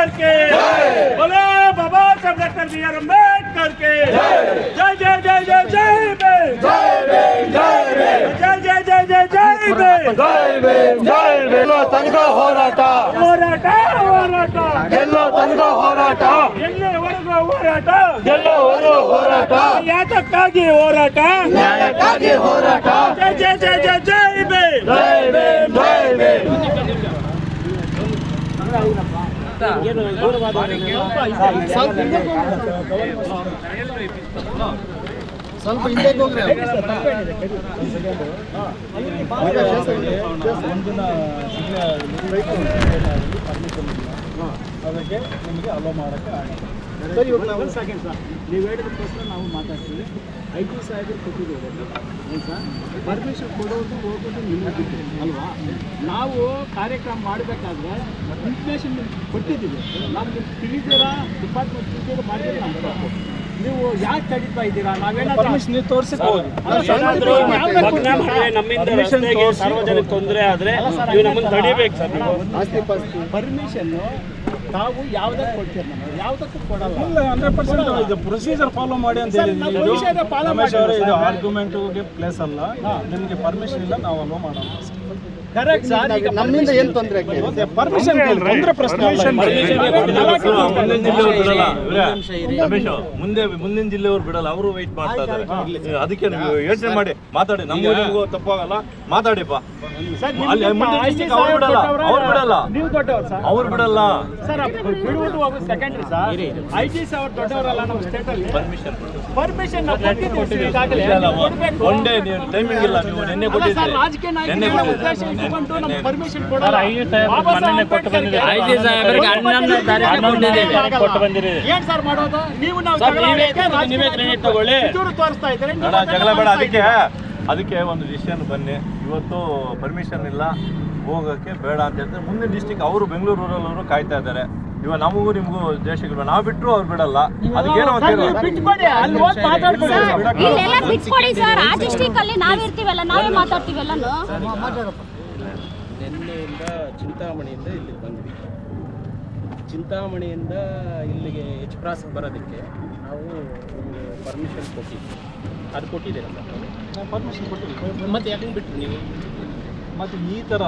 अंबेडकर के बोले बाबा साहब डॉक्टर बी आर अम्बेडकर के जय जय जय जय जय बे जय जय जय जय जय बे जय बे ತನಕ ಹೋರಾಟ ಹೋರಾಟ ಹೋರಾಟ ಗೆಲ್ಲೋ ತನಕ ಹೋರಾಟ ಎಲ್ಲಿವರೆಗೂ ಹೋರಾಟ ಗೆಲ್ಲೋವರೆಗೂ ಹೋರಾಟ ಯಾತಕ್ಕಾಗಿ ಹೋರಾಟ ನ್ಯಾಯಕ್ಕಾಗಿ ಹೋರಾಟ ಜಯ ಜಯ ಜಯ ಜಯ ಜೈ ಬೇ ಜೈ ಬೇ ಸ್ವಲ್ಪ ಹಿಂದೆ ಹೋಗ್ರಿ. ಅದಕ್ಕೆ ನಿಮಗೆ ಅಲೋ ಮಾಡೋಕ್ಕೆ ಆಗಲ್ಲ ಸರ್ ಇವಾಗ ನಾವು ಸೆಕೆಂಡ್ ಸರ್. ನೀವು ಹೇಳಿದಕ್ಕೋಸ್ಕರ ನಾವು ಮಾತಾಡ್ತೀವಿ. ಐ ಟಿ ಸಾಹೇಬರು ಕೊಟ್ಟಿದ್ದೇವೆ ಸರ್? ಪರ್ಮಿಷನ್ ಕೊಡೋದು ಹೋಗೋದು ನಿಮಗೆ ಅಲ್ವಾ? ನಾವು ಕಾರ್ಯಕ್ರಮ ಮಾಡಬೇಕಾದ್ರೆ ಇನ್ಫಾರ್ಮೇಷನ್ ಕೊಟ್ಟಿದ್ದೀವಿ. ನಮ್ಗೆ ತಿಳಿದಿರಾ? ಡಿಪಾರ್ಟ್ಮೆಂಟ್ ತಿಳಿದಿರೋ ಮಾಡಿದ್ರೆ ಅಂತ ನೀವು ಯಾಕೆ ತಡೀತಾ ಇದ್ದೀರಾ? ನಾವೇನಾದ್ರೂ ನಮ್ಮಿಂದ ಸಾರ್ವಜನಿಕ ತೊಂದರೆ ಆದ್ರೆ ನೀವು ನಮ್ಮನ್ನು ತಡಿಬೇಕು ಸರ್ ಪರ್ಮಿಷನ್ ತಾವು ಯಾವುದಕ್ಕೆ ಕೊಡ್ತೀರಿ ನಮಗೆ ಯಾವುದಕ್ಕೂ ಕೊಡಲ್ಲ. ಇಲ್ಲ ಹಂಡ್ರೆಡ್ ಪರ್ಸೆಂಟ್ ಇದು ಪ್ರೊಸೀಜರ್ ಫಾಲೋ ಮಾಡಿ ಅಂತ ಹೇಳಿದ್ವಿ. ಇದು ರಮೇಶ್ ಅವರೇ ಇದು. ಆರ್ಗ್ಯುಮೆಂಟ್ಗೆ ಪ್ಲೇಸ್ ಅಲ್ಲ. ನಿಮಗೆ ಪರ್ಮಿಷನ್ ಇಲ್ಲ ನಾವು ಅಲೋ ಮಾಡೋಣ ಕರೆಕ್ಟ್ ಸರ್ ಈಗ ನಮ್ಮಿಂದ ಏನು ತೊಂದರೆ ಪರ್ಮಿಷನ್ ತೊಂದರೆ ಪ್ರಶ್ನೆ ರಮೇಶ್ ಮುಂದೆ ಮುಂದಿನ ಜಿಲ್ಲೆಯವ್ರು ಬಿಡಲ್ಲ ಅವರು ವೈಟ್ ಮಾಡ್ತಾ ಇದ್ದಾರೆ. ಅದಕ್ಕೆ ನೀವು ಯೋಚನೆ ಮಾಡಿ ಮಾತಾಡಿ. ನಮಗೂ ನಿಮಗೂ ತಪ್ಪಾಗಲ್ಲ. ಮಾತಾಡಿಪ್ಪ ಅವ್ರು ಬಿಡಲ್ಲ. ದೊಡ್ಡವ್ರಾ? ಅವ್ರು ಬಿಡಲ್ಲ. ನೀವು ದೊಡ್ಡವ್ರು ಸರ್. ಅವ್ರು ಬಿಡಲ್ಲ. ಸರ್ ಬಿಡುವುದು ಹೋಗೋದು secondary sir. I T C ಅವ್ರು ದೊಡ್ಡವರಲ್ಲ ನಮ್ಮ ಸ್ಟೇಟ್ ಅಲ್ಲಿ. ಪರ್ಮಿಷನ್ ಪರ್ಮಿಷನ್ ನಾವು ಕೊಟ್ಟಿದ್ದೀವಿ. ಈಗಾಗಲೇ ಕೊಡ್ಬೇಕು. ಒನ್ ಡೇ ನೀವು ಟೈಮಿಂಗ್ ಇಲ್ಲ ನೀವು ನಿನ್ನೆ ಕೊಟ್ಟಿದ್ದೀರಿ ನಿನ್ನೆ ಕೊಟ್ಟಿದ್ದೀರಿ. ರಾಜಕೀಯ ನಿನ್ನೆ ಜಗಳ ಬೇಡ ಅದಕ್ಕೆ ಅದಕ್ಕೆ ಒಂದು ಡಿಸಿಷನ್ ಬನ್ನಿ ಇವತ್ತು ಪರ್ಮಿಷನ್ ಇಲ್ಲ ಹೋಗಕ್ಕೆ ಬೇಡ ಅಂತ ಹೇಳಿದ್ರೆ ಮುಂದಿನ ಡಿಸ್ಟಿಕ್ ಅವರು ಬೆಂಗಳೂರು ರೂರಲ್ ಕಾಯ್ತಾ ಇದ್ದಾರೆ. ಇವಾಗ ನಮಗೂ ನಿಮಗೂ ದೇಶಗಳು ನಾವು ಬಿಟ್ಟರು ಅವ್ರು ಬಿಡಲ್ಲ. ಅದಕ್ಕೇನೋ ಇಲ್ಲೆಲ್ಲ ಬಿಟ್ಕೊಡಿ ಸರ್. ಆ ಡಿಸ್ಟಿಕ್ ಅಲ್ಲಿ ನಾವಿರ್ತೀವಲ್ಲ ನಾವೇ ಮಾತಾಡ್ತೀವಲ್ಲ ನಿನ್ನೆಯಿಂದ ಚಿಂತಾಮಣಿಯಿಂದ ಇಲ್ಲಿಗೆ ಬಂದ್ವಿ. ಚಿಂತಾಮಣಿಯಿಂದ ಇಲ್ಲಿಗೆ ಎಚ್ ಕ್ರಾಸ್ ಬರೋದಕ್ಕೆ ನಾವು ಪರ್ಮಿಷನ್ ಕೊಟ್ಟಿದ್ವಿ. ಅದು ಕೊಟ್ಟಿದ್ದೀರ ಪರ್ಮಿಷನ್ ಕೊಟ್ಟಿದ್ದೀವಿ. ಮತ್ತೆ ಯಾಕೆ ಬಿಟ್ಟರು ನೀವು? ಮತ್ತೆ ಈ ತರ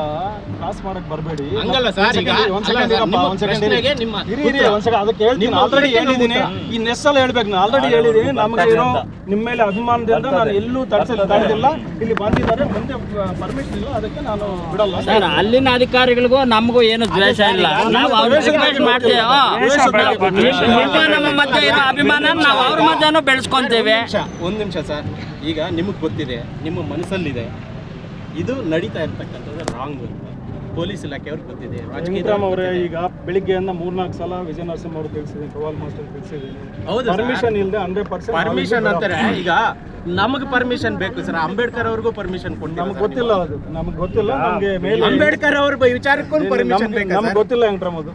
ಕ್ರಾಸ್ ಮಾಡಕ್ ಬರಬೇಡಿ. ಹಂಗಲ್ಲ ಸರ್, ಈಗ- ಒಂದ್ ಅಲ್ಲ ಸೆಕೆಂಡ್ ಇರಪ್ಪ ನಿಮ್ಮ ಒಂದ್ ಸೆಕೆಂಡ್ ಪ್ರಶ್ನೆಗೆ ನಿಮ್ಮ ಇರಿ ಇರಿ ಒಂದ್ ಸೆಕೆಂಡ್ ಅದಕ್ಕೆ ಹೇಳ್ತೀನಿ ನಿಮ್ಮ ಆಲ್ರೆಡಿ ಉತ್ತರಕ್ಕೆ ನಮ್ಮ ಹೇಳಿದ್ದೀನಿ. ಉತ್ತರ. ಈ ನೆಸ್ಸಲ್ಲಿ ಹೇಳ್ಬೇಕು ನಾನು ಆಲ್ರೆಡಿ ಹೇಳಿದೀನಿ ನಮಗೆ ನಿಮ್ಮ ಮೇಲೆ ಅಭಿಮಾನದಿಂದ ನಾನು ಎಲ್ಲೂ ತಡಿಸಲು ತಡೆದಿಲ್ಲ. ಇಲ್ಲಿ ಬಂದಿದ್ದಾರೆ ಮುಂದೆ ಪರ್ಮಿಷನ್ ಇಲ್ಲ ಅದಕ್ಕೆ ನಾನು ಬಿಡಲ್ಲ. ಸರ್ ಅಲ್ಲಿನ ಅಧಿಕಾರಿಗಳಿಗೂ ನಮಗೂ ಏನು ದ್ವೇಷ ಇಲ್ಲ. ನಾವು ಅವ್ರ ರಿಕ್ವೆಸ್ಟ್ ಮಾಡ್ತೀವಿ. ನಿಮ್ಮ ನಮ್ಮ ಮಧ್ಯೆ ಇರೋ ಅಭಿಮಾನ ನಾವು ಅವ್ರ ಮಧ್ಯನೂ ಬೆಳೆಸ್ಕೊಂತೇವೆ. ಒಂದು ನಿಮಿಷ ಸರ್. ಈಗ ನಿಮಗೆ ಗೊತ್ತಿದೆ ನಿಮ್ಮ ಮನಸ್ಸಲ್ಲಿದೆ. ಇದು ನಡೀತಾ ಇರ್ತಕ್ಕಂಥದ್ದು ರಾಂಗ್ ಪೊಲೀಸ್ ಇಲಾಖೆಯವ್ರಿಗೆ ಗೊತ್ತಿದೆ. ರಾಜಕೀಯ ಅವರೇ ಈಗ ಬೆಳಿಗ್ಗೆಯಿಂದ ಮೂರ್ನಾಲ್ಕು ಸಲ ವಿಜಯ ನರಸಿಂಹ ಅವರು ತಿಳಿಸಿದ್ದೀನಿ ಕವಾಲ್ ಮಾಸ್ಟರ್ ತಿಳಿಸಿದ್ದೀನಿ. ಹೌದು. ಪರ್ಮಿಷನ್ ಇಲ್ಲದೆ ಹಂಡ್ರೆಡ್ ಪರ್ಸೆಂಟ್ ಪರ್ಮಿಷನ್ ಅಂತಾರೆ ಈಗ ನಮಗೆ ಪರ್ಮಿಷನ್ ಬೇಕು ಸರ್. ಅಂಬೇಡ್ಕರ್ ಅವ್ರಿಗೂ ಪರ್ಮಿಷನ್ ನಮ್ಗೆ ಕೊಡ್ತೀವಿ ಗೊತ್ತಿಲ್ಲ ಅದು. ನಮ್ಗೆ ಗೊತ್ತಿಲ್ಲ ನಮಗೆ ಮೇಲೆ ಅಂಬೇಡ್ಕರ್ ಅವ್ರ ವಿಚಾರಕ್ಕೂ ಪರ್ಮಿಷನ್ ಬೇಕು ನಮ್ಗೆ? ಗೊತ್ತಿಲ್ಲ ಹೆಂಗ್ ಅದು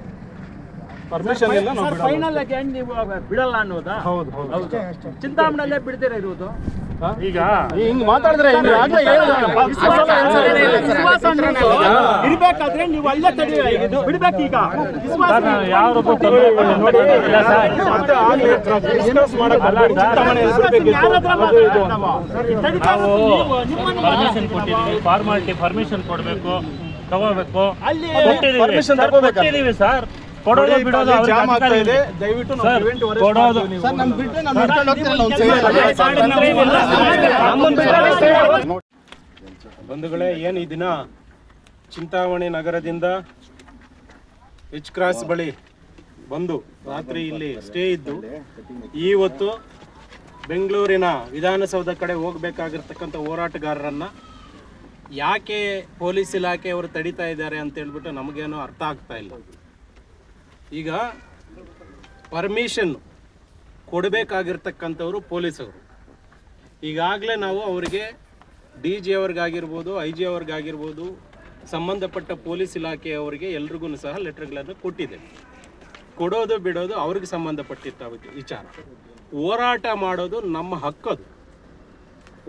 ಪರ್ಮಿಷನ್ ಇಲ್ಲ ಫೈನಲ್ ಆಗಿ ನೀವು ಬಿಡಲ್ಲ ಅನ್ನೋದಾ? ಹೌದು ಹೌದು. ಚಿಂತಾಮಣಲ್ಲೇ ಬಿಡ್ತೀರಾ ಇರುವುದು? ಈಗ? ಹಿಂಗ್ ಮಾತಾಡಿದ್ರೆ ಇರ್ಬೇಕಾದ್ರೆ ನೀವು ಅಲ್ಲೇ ತಡಿ ಬಿಡ್ಬೇಕು ಈಗ. ಯಾರು. ಪರ್ಮಿಷನ್ ಕೊಟ್ಟಿದ್ದೀವಿ. ಫಾರ್ಮಾಲಿಟಿ ಪರ್ಮಿಷನ್ ಕೊಡಬೇಕು ತಗೋಬೇಕು. ಅಲ್ಲಿ? ಕೊಟ್ಟಿದ್ದೀವಿ ಸರ್. ಕೊಡೋದು ಬಿಡೋದು ಜಾಮ್ ಆಗ್ತಾ ಇದೆ. ದಯವಿಟ್ಟು ನಾವು ಕೊಡೋದು. ಸರ್ ಹೋಗ್ತಿರಲ್ಲ ಒಂದ್ ಸೈಡ್ ಬಂಧುಗಳೇ ಏನು ಈ ದಿನ ಚಿಂತಾಮಣಿ ನಗರದಿಂದ ಎಚ್ ಕ್ರಾಸ್ ಬಳಿ ಬಂದು ರಾತ್ರಿ ಇಲ್ಲಿ ಸ್ಟೇ ಇದ್ದು ಇವತ್ತು ಬೆಂಗಳೂರಿನ ವಿಧಾನಸೌಧ ಕಡೆ ಹೋಗಬೇಕಾಗಿರ್ತಕ್ಕಂಥ ಹೋರಾಟಗಾರರನ್ನ ಯಾಕೆ ಪೊಲೀಸ್ ಇಲಾಖೆಯವರು ತಡಿತಾ ಇದ್ದಾರೆ ಅಂತ ಹೇಳ್ಬಿಟ್ಟು ನಮಗೇನು ಅರ್ಥ ಆಗ್ತಾ ಇಲ್ಲ. ಈಗ ಪರ್ಮಿಷನ್ ಕೊಡಬೇಕಾಗಿರ್ತಕ್ಕಂಥವ್ರು ಪೊಲೀಸವರು ಈಗಾಗಲೇ ನಾವು ಅವರಿಗೆ ಡಿ ಜಿ ಅವ್ರಿಗಾಗಿರ್ಬೋದು ಐ ಜಿ ಅವ್ರಿಗಾಗಿರ್ಬೋದು, ಸಂಬಂಧಪಟ್ಟ ಪೊಲೀಸ್ ಇಲಾಖೆಯವರಿಗೆ ಎಲ್ರಿಗೂ ಸಹ ಲೆಟರ್ಗಳನ್ನು ಕೊಟ್ಟಿದ್ದೇವೆ. ಕೊಡೋದು ಬಿಡೋದು ಅವ್ರಿಗೆ ಸಂಬಂಧಪಟ್ಟಿರ್ತ ವಿಚಾರ. ಹೋರಾಟ ಮಾಡೋದು ನಮ್ಮ ಹಕ್ಕದು.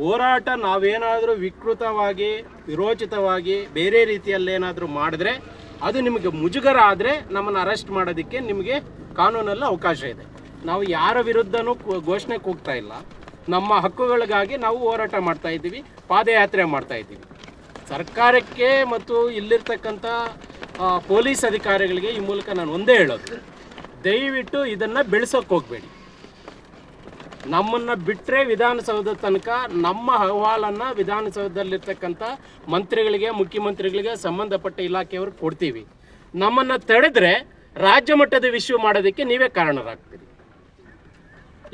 ಹೋರಾಟ ನಾವೇನಾದರೂ ವಿಕೃತವಾಗಿ, ವಿರೋಚಿತವಾಗಿ ಬೇರೆ ರೀತಿಯಲ್ಲೇನಾದರೂ ಮಾಡಿದ್ರೆ ಅದು ನಿಮಗೆ ಮುಜುಗರ ಆದರೆ ನಮ್ಮನ್ನು ಅರೆಸ್ಟ್ ಮಾಡೋದಕ್ಕೆ ನಿಮಗೆ ಕಾನೂನಲ್ಲಿ ಅವಕಾಶ ಇದೆ. ನಾವು ಯಾರ ವಿರುದ್ಧನೂ ಘೋಷಣೆ ಕೂಗ್ತಾ ಇಲ್ಲ. ನಮ್ಮ ಹಕ್ಕುಗಳಿಗಾಗಿ ನಾವು ಹೋರಾಟ ಮಾಡ್ತಾ ಇದ್ದೀವಿ, ಪಾದಯಾತ್ರೆ ಮಾಡ್ತಾ ಇದ್ದೀವಿ. ಸರ್ಕಾರಕ್ಕೆ ಮತ್ತು ಇಲ್ಲಿರ್ತಕ್ಕಂಥ ಪೊಲೀಸ್ ಅಧಿಕಾರಿಗಳಿಗೆ ಈ ಮೂಲಕ ನಾನು ಒಂದೇ ಹೇಳೋದು. ದಯವಿಟ್ಟು ಇದನ್ನು ಬೆಳೆಸೋಕೆ ಹೋಗಬೇಡಿ. ನಮ್ಮನ್ನು ಬಿಟ್ಟರೆ ವಿಧಾನಸೌಧ ತನಕ ನಮ್ಮ ಅಹವಾಲನ್ನು ವಿಧಾನಸೌಧದಲ್ಲಿರ್ತಕ್ಕಂಥ ಮಂತ್ರಿಗಳಿಗೆ, ಮುಖ್ಯಮಂತ್ರಿಗಳಿಗೆ ಸಂಬಂಧಪಟ್ಟ ಇಲಾಖೆಯವ್ರಿಗೆ ಕೊಡ್ತೀವಿ. ನಮ್ಮನ್ನು ತಡೆದ್ರೆ ರಾಜ್ಯ ಮಟ್ಟದ ವಿಶ್ವ ಮಾಡೋದಕ್ಕೆ ನೀವೇ ಕಾರಣರಾಗ್ತೀರಿ.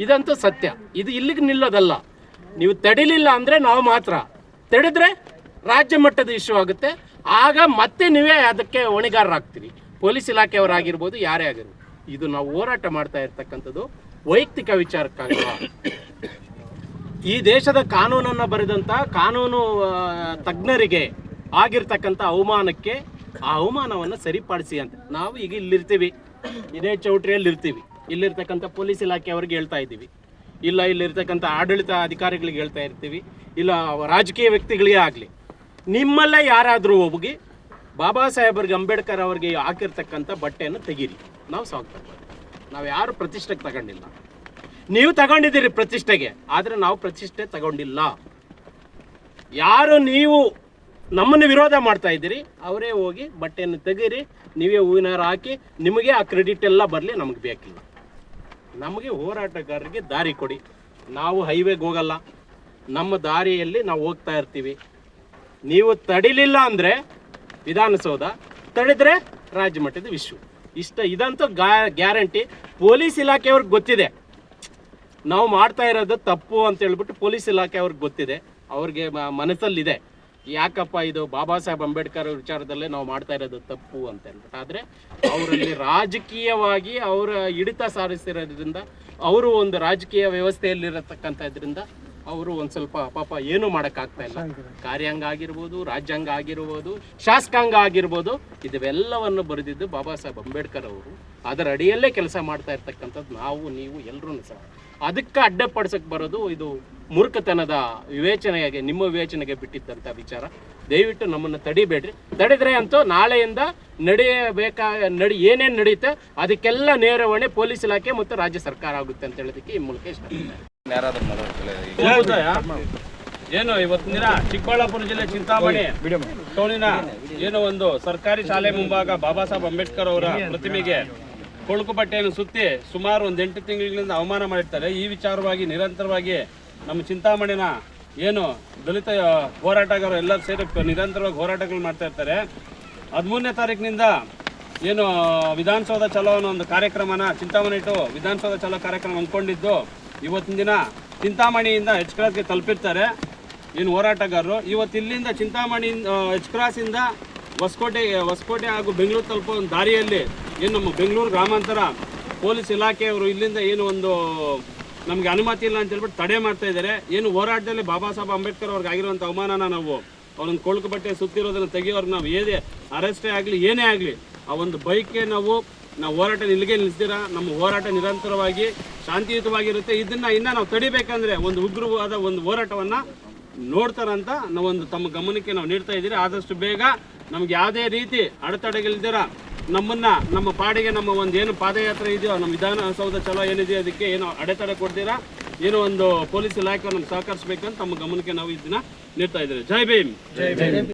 ಇದಂತೂ ಸತ್ಯ. ಇದು ಇಲ್ಲಿಗೆ ನಿಲ್ಲೋದಲ್ಲ. ನೀವು ತಡಿಲಿಲ್ಲ ಅಂದರೆ ನಾವು ಮಾತ್ರ. ತಡೆದ್ರೆ ರಾಜ್ಯ ಮಟ್ಟದ ಇಶ್ಯೂ ಆಗುತ್ತೆ. ಆಗ ಮತ್ತೆ ನೀವೇ ಅದಕ್ಕೆ ಹೊಣೆಗಾರರಾಗ್ತೀರಿ. ಪೊಲೀಸ್ ಇಲಾಖೆಯವರಾಗಿರ್ಬೋದು, ಯಾರೇ ಆಗಿರ್ಬೋದು. ಇದು ನಾವು ಹೋರಾಟ ಮಾಡ್ತಾ ಇರ್ತಕ್ಕಂಥದ್ದು. ವೈಯಕ್ತಿಕ ವಿಚಾರಕ್ಕಾಗಲ್ಲ ಈ ದೇಶದ ಕಾನೂನನ್ನು ಬರೆದಂಥ ಕಾನೂನು ತಜ್ಞರಿಗೆ ಆಗಿರ್ತಕ್ಕಂಥ ಅವಮಾನಕ್ಕೆ ಆ ಅವಮಾನವನ್ನು ಸರಿಪಡಿಸಿ ಅಂತ. ನಾವು ಈಗ ಇಲ್ಲಿರ್ತೀವಿ. ಇದೇ ಚೌಟ್ರಿಯಲ್ಲಿ ಇರ್ತೀವಿ. ಇಲ್ಲಿರ್ತಕ್ಕಂಥ ಪೊಲೀಸ್ ಇಲಾಖೆಯವ್ರಿಗೆ ಹೇಳ್ತಾ ಇದ್ದೀವಿ. ಇಲ್ಲ ಇಲ್ಲಿರ್ತಕ್ಕಂಥ ಆಡಳಿತ ಅಧಿಕಾರಿಗಳಿಗೆ ಹೇಳ್ತಾ ಇರ್ತೀವಿ. ಇಲ್ಲ ರಾಜಕೀಯ ವ್ಯಕ್ತಿಗಳಿಗೆ ಆಗಲಿ. ನಿಮ್ಮಲ್ಲೇ ಯಾರಾದರೂ ಹೋಗಿ ಬಾಬಾ ಸಾಹೇಬರಿಗೆ, ಅಂಬೇಡ್ಕರ್ ಅವರಿಗೆ ಹಾಕಿರ್ತಕ್ಕಂಥ ಬಟ್ಟೆಯನ್ನು ತೆಗೀರಿ. ನಾವು ಮಾಡ್ತೀವಿ ನಾವು ಯಾರು ಪ್ರತಿಷ್ಠೆಗೆ ತಗೊಂಡಿಲ್ಲ. ನೀವು ತಗೊಂಡಿದ್ದೀರಿ ಪ್ರತಿಷ್ಠೆಗೆ, ಆದರೆ ನಾವು ಪ್ರತಿಷ್ಠೆ ತಗೊಂಡಿಲ್ಲ. ಯಾರು ನೀವು ನಮ್ಮನ್ನು ವಿರೋಧ ಮಾಡ್ತಾ ಇದ್ದೀರಿ, ಅವರೇ ಹೋಗಿ ಬಟ್ಟೆಯನ್ನು ತೆಗೀರಿ, ನೀವೇ ಹೂವಿನಾರ ಹಾಕಿ, ನಿಮಗೆ ಆ ಕ್ರೆಡಿಟ್ ಎಲ್ಲ ಬರಲಿ, ನಮಗೆ ಬೇಕಿಲ್ಲ. ನಮಗೆ ಹೋರಾಟಗಾರರಿಗೆ ದಾರಿ ಕೊಡಿ. ನಾವು ಹೈವೇಗೆ ಹೋಗಲ್ಲ. ನಮ್ಮ ದಾರಿಯಲ್ಲಿ ನಾವು ಹೋಗ್ತಾ ಇರ್ತೀವಿ. ನೀವು ತಡಿಲಿಲ್ಲ ಅಂದರೆ ವಿಧಾನಸೌಧ, ತಡೆದ್ರೆ ರಾಜ್ಯಮಟ್ಟದ ವಿಶ್ವ. ಇಷ್ಟ ಇದಂತೂ ಗ್ಯಾರಂಟಿ. ಪೊಲೀಸ್ ಇಲಾಖೆಯವ್ರಿಗೆ ಗೊತ್ತಿದೆ. ನಾವು ಮಾಡ್ತಾ ಇರೋದು ತಪ್ಪು ಅಂತ ಹೇಳ್ಬಿಟ್ಟು ಪೊಲೀಸ್ ಇಲಾಖೆ ಅವ್ರಿಗೆ ಗೊತ್ತಿದೆ. ಅವ್ರಿಗೆ ಮನಸ್ಸಲ್ಲಿದೆ. ಯಾಕಪ್ಪ ಇದು ಬಾಬಾ ಸಾಹೇಬ್ ಅಂಬೇಡ್ಕರ್ ವಿಚಾರದಲ್ಲೇ ನಾವು ಮಾಡ್ತಾ ಇರೋದು ತಪ್ಪು ಅಂತ ಹೇಳ್ಬಿಟ್ಟು. ಆದರೆ ಅವರಲ್ಲಿ ರಾಜಕೀಯವಾಗಿ ಅವರ ಹಿಡಿತ ಸಾರಿಸಿರೋದ್ರಿಂದ, ಅವರು ಒಂದು ರಾಜಕೀಯ ವ್ಯವಸ್ಥೆಯಲ್ಲಿರತಕ್ಕಂಥದ್ರಿಂದ ಅವರು ಒಂದ್ ಸ್ವಲ್ಪ ಪಾಪ ಏನೂ ಮಾಡೋಕ್ಕಾಗ್ತಾ ಇಲ್ಲ. ಕಾರ್ಯಾಂಗ ಆಗಿರ್ಬೋದು ರಾಜ್ಯಾಂಗ ಆಗಿರ್ಬೋದು ಶಾಸಕಾಂಗ ಆಗಿರ್ಬೋದು ಇದೆಲ್ಲವನ್ನು ಬರೆದಿದ್ದು ಬಾಬಾ ಸಾಹೇಬ್ ಅಂಬೇಡ್ಕರ್ ಅವರು. ಅದರ ಅಡಿಯಲ್ಲೇ ಕೆಲಸ ಮಾಡ್ತಾ ಇರ್ತಕ್ಕಂಥದ್ದು ನಾವು ನೀವು ಎಲ್ಲರೂ ಸಹ. ಅದಕ್ಕೆ ಅಡ್ಡಪಡಿಸಕ್ಕೆ ಬರೋದು ಇದು ಮೂರ್ಖತನದ ವಿವೇಚನೆಗೆ ನಿಮ್ಮ ವಿವೇಚನೆಗೆ ಬಿಟ್ಟಿದ್ದಂತ ವಿಚಾರ. ದಯವಿಟ್ಟು ನಮ್ಮನ್ನು ತಡಿಬೇಡ್ರಿ. ತಡೆದ್ರೆ ಅಂತೂ ನಾಳೆಯಿಂದ ನಡೆಯಬೇಕಾ ನಡಿ ಏನೇನು ನಡೆಯುತ್ತೆ ಅದಕ್ಕೆಲ್ಲ ನೇರವಣೆ ಪೊಲೀಸ್ ಇಲಾಖೆ ಮತ್ತು ರಾಜ್ಯ ಸರ್ಕಾರ ಆಗುತ್ತೆ ಅಂತ ಹೇಳೋದಕ್ಕೆ ಈ ಮೂಲಕ ಇಷ್ಟ ಏನು ಇವತ್ತಿನ ದಿನ ಚಿಕ್ಕಬಳ್ಳಾಪುರ ಜಿಲ್ಲೆ ಚಿಂತಾಮಣಿ ಟೌನಿನ ಏನು ಒಂದು ಸರ್ಕಾರಿ ಶಾಲೆ ಮುಂಭಾಗ ಬಾಬಾ ಸಾಹೇಬ್ ಅಂಬೇಡ್ಕರ್ ಅವರ ಪ್ರತಿಮೆಗೆ ಕೊಳುಕು ಬಟ್ಟೆಯನ್ನು ಸುತ್ತಿ ಸುಮಾರು ಒಂದು ಎಂಟು ತಿಂಗಳಿಂದ ಅವಮಾನ ಮಾಡಿರ್ತಾರೆ. ಈ ವಿಚಾರವಾಗಿ ನಿರಂತರವಾಗಿ ನಮ್ಮ ಚಿಂತಾಮಣಿನ ಏನು ದಲಿತ ಹೋರಾಟಗಾರರು ಎಲ್ಲರೂ ಸೇರಿ ನಿರಂತರವಾಗಿ ಹೋರಾಟಗಳು ಮಾಡ್ತಾ ಇರ್ತಾರೆ. ಹದಿಮೂರನೇ ತಾರೀಕಿನಿಂದ ಏನು ವಿಧಾನಸೌಧ ಚಲೋ ಅನ್ನೋ ಒಂದು ಕಾರ್ಯಕ್ರಮನ ಚಿಂತಾಮಣಿ ಇಟ್ಟು ವಿಧಾನಸೌಧ ಚಲೋ ಕಾರ್ಯಕ್ರಮ ಅಂದ್ಕೊಂಡಿದ್ದು ಇವತ್ತಿನ ದಿನ ಚಿಂತಾಮಣಿಯಿಂದ ಎಚ್ ಕ್ರಾಸ್ಗೆ ತಲುಪಿರ್ತಾರೆ. ಏನು ಹೋರಾಟಗಾರರು. ಇವತ್ತು ಇಲ್ಲಿಂದ ಚಿಂತಾಮಣಿ ಎಚ್ ಕ್ರಾಸಿಂದ ಹೊಸಕೋಟೆ ಹೊಸಕೋಟೆ ಹಾಗೂ ಬೆಂಗಳೂರು ತಲುಪೋ ಒಂದು ದಾರಿಯಲ್ಲಿ ಏನು ನಮ್ಮ ಬೆಂಗಳೂರು ಗ್ರಾಮಾಂತರ ಪೊಲೀಸ್ ಇಲಾಖೆಯವರು ಇಲ್ಲಿಂದ ಏನು ಒಂದು ನಮಗೆ ಅನುಮತಿ ಇಲ್ಲ ಅಂತ ಹೇಳ್ಬಿಟ್ಟು ತಡೆ ಮಾಡ್ತಾ ಇದ್ದಾರೆ. ಏನು ಹೋರಾಟದಲ್ಲಿ ಬಾಬಾ ಸಾಹೇಬ್ ಅಂಬೇಡ್ಕರ್ ಅವ್ರಿಗೆ ಆಗಿರುವಂಥ ಅವಮಾನನ ನಾವು ಅವ್ರನ್ನ ಕೊಳಕು ಬಟ್ಟೆ ಸುತ್ತಿರೋದನ್ನು ತೆಗೆಯೋರು ನಾವು ಏನೇ ಅರೆಸ್ಟೇ ಆಗಲಿ, ಏನೇ ಆಗಲಿ, ಆ ಒಂದು ಬೈಕ್ಗೆ ನಾವು ನಾವು ಹೋರಾಟ ನಿಲ್ಲಿಗೆ ನಿಲ್ಲಿಸ್ತೀರಾ ನಮ್ಮ ಹೋರಾಟ ನಿರಂತರವಾಗಿ, ಶಾಂತಿಯುತವಾಗಿರುತ್ತೆ. ಇದನ್ನ ಇನ್ನ ನಾವು ತಡಿಬೇಕಂದ್ರೆ ಒಂದು ಉಗ್ರವಾದ ಒಂದು ಹೋರಾಟವನ್ನ ನೋಡ್ತಾರಂತ ನಾವೊಂದು ತಮ್ಮ ಗಮನಕ್ಕೆ ನಾವು ನೀಡ್ತಾ ಇದ್ದೀರಿ. ಆದಷ್ಟು ಬೇಗ ನಮ್ಗೆ ಯಾವುದೇ ರೀತಿ ಅಡೆತಡೆಗಳಿದ್ದೀರ ನಮ್ಮನ್ನ, ನಮ್ಮ ಪಾಡಿಗೆ ನಮ್ಮ ಒಂದು ಏನು ಪಾದಯಾತ್ರೆ ಇದೆಯೋ, ನಮ್ಮ ವಿಧಾನಸೌಧ ಚಲೋ ಏನಿದೆಯೋ ಅದಕ್ಕೆ ಏನು ಅಡೆತಡೆ ಕೊಡ್ತೀರಾ? ಏನೋ ಒಂದು ಪೊಲೀಸ್ ಇಲಾಖೆ ನಮ್ಗೆ ಸಹಕರಿಸಬೇಕಂತ ತಮ್ಮ ಗಮನಕ್ಕೆ ನಾವು ಇದನ್ನ ನೀಡ್ತಾ ಇದ್ದೀರಿ. ಜೈ ಭೀಮ್.